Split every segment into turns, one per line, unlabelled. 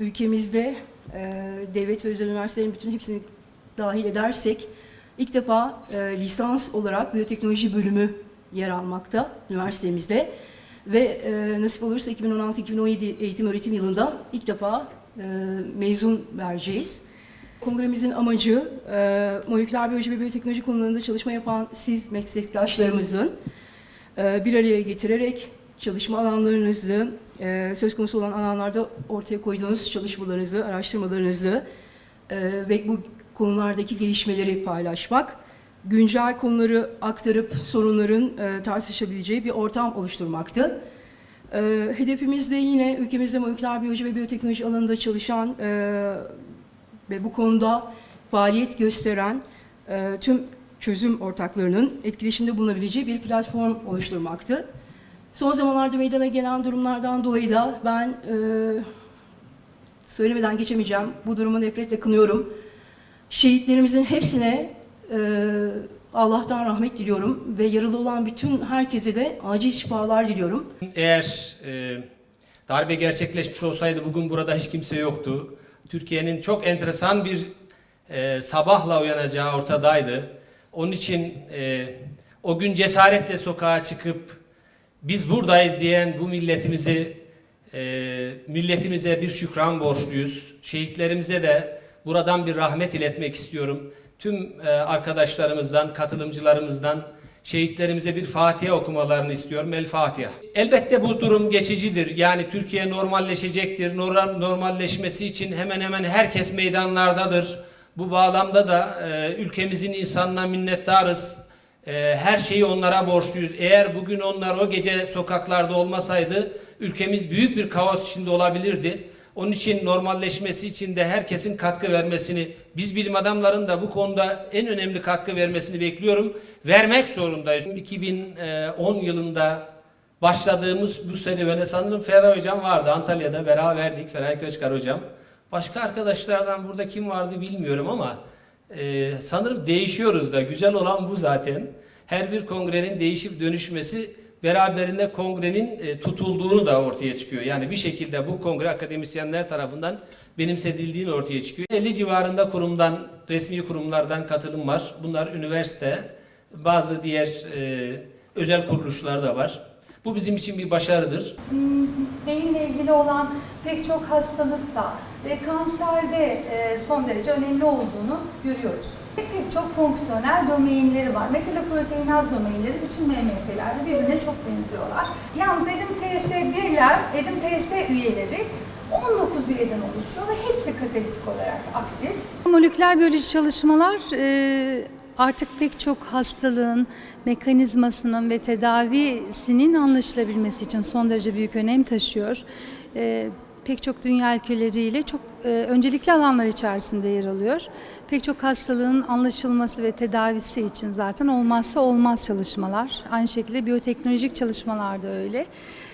ülkemizde e, devlet ve özel üniversitelerin bütün hepsini dahil edersek ilk defa e, lisans olarak biyoteknoloji bölümü yer almakta üniversitemizde. Ve e, nasip olursa 2016-2017 eğitim öğretim yılında ilk defa e, mezun vereceğiz. Kongremizin amacı e, moleküler biyoloji ve biyoteknoloji konularında çalışma yapan siz meslektaşlarımızın e, bir araya getirerek çalışma alanlarınızı, e, söz konusu olan alanlarda ortaya koyduğunuz çalışmalarınızı, araştırmalarınızı e, ve bu konulardaki gelişmeleri paylaşmak, güncel konuları aktarıp sorunların e, tartışabileceği bir ortam oluşturmaktı. E, hedefimiz de yine ülkemizde moleküler biyoloji ve biyoteknoloji alanında çalışan e, ve bu konuda faaliyet gösteren e, tüm çözüm ortaklarının etkileşimde bulunabileceği bir platform oluşturmaktı. Son zamanlarda meydana gelen durumlardan dolayı da ben e, söylemeden geçemeyeceğim. Bu durumu nefretle kınıyorum. Şehitlerimizin hepsine e, Allah'tan rahmet diliyorum ve yaralı olan bütün herkese de acil şifalar diliyorum.
Eğer e, darbe gerçekleşmiş olsaydı bugün burada hiç kimse yoktu. Türkiye'nin çok enteresan bir e, sabahla uyanacağı ortadaydı. Onun için e, o gün cesaretle sokağa çıkıp biz buradayız diyen bu milletimizi e, milletimize bir şükran borçluyuz. Şehitlerimize de buradan bir rahmet iletmek istiyorum. Tüm e, arkadaşlarımızdan, katılımcılarımızdan şehitlerimize bir Fatiha okumalarını istiyorum. El Fatiha. Elbette bu durum geçicidir. Yani Türkiye normalleşecektir. Normal normalleşmesi için hemen hemen herkes meydanlardadır. Bu bağlamda da e, ülkemizin insanına minnettarız. E, her şeyi onlara borçluyuz. Eğer bugün onlar o gece sokaklarda olmasaydı ülkemiz büyük bir kaos içinde olabilirdi. Onun için normalleşmesi için de herkesin katkı vermesini, biz bilim adamların da bu konuda en önemli katkı vermesini bekliyorum. Vermek zorundayız. 2010 yılında başladığımız bu serüvene sanırım Ferhat Hocam vardı. Antalya'da beraberdik. Ferhat Köçkar Hocam. Başka arkadaşlardan burada kim vardı bilmiyorum ama e, sanırım değişiyoruz da. Güzel olan bu zaten. Her bir kongrenin değişip dönüşmesi beraberinde kongrenin e, tutulduğunu da ortaya çıkıyor. Yani bir şekilde bu kongre akademisyenler tarafından benimsedildiğini ortaya çıkıyor. 50 civarında kurumdan, resmi kurumlardan katılım var. Bunlar üniversite, bazı diğer e, özel kuruluşlar da var. Bu bizim için bir başarıdır.
beyinle ilgili olan pek çok hastalıkta ve kanserde e, son derece önemli olduğunu görüyoruz. Pek çok fonksiyonel domainleri var. Metaloproteinaz domainleri bütün MMP'lerde birbirine çok benziyorlar. Yalnız Edim TS1'ler, Edim TS üyeleri 19 üyeden oluşuyor ve hepsi katalitik olarak aktif.
Moleküler biyoloji çalışmalar e, artık pek çok hastalığın mekanizmasının ve tedavisinin anlaşılabilmesi için son derece büyük önem taşıyor. E, Pek çok dünya ülkeleriyle çok e, öncelikli alanlar içerisinde yer alıyor. Pek çok hastalığın anlaşılması ve tedavisi için zaten olmazsa olmaz çalışmalar. Aynı şekilde biyoteknolojik çalışmalar da öyle.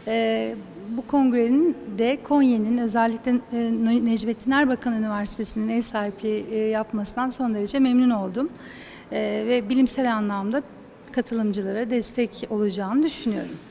E, bu kongrenin de Konya'nın özellikle e, Necmettin Erbakan Üniversitesi'nin ev sahipliği e, yapmasından son derece memnun oldum. E, ve bilimsel anlamda katılımcılara destek olacağını düşünüyorum.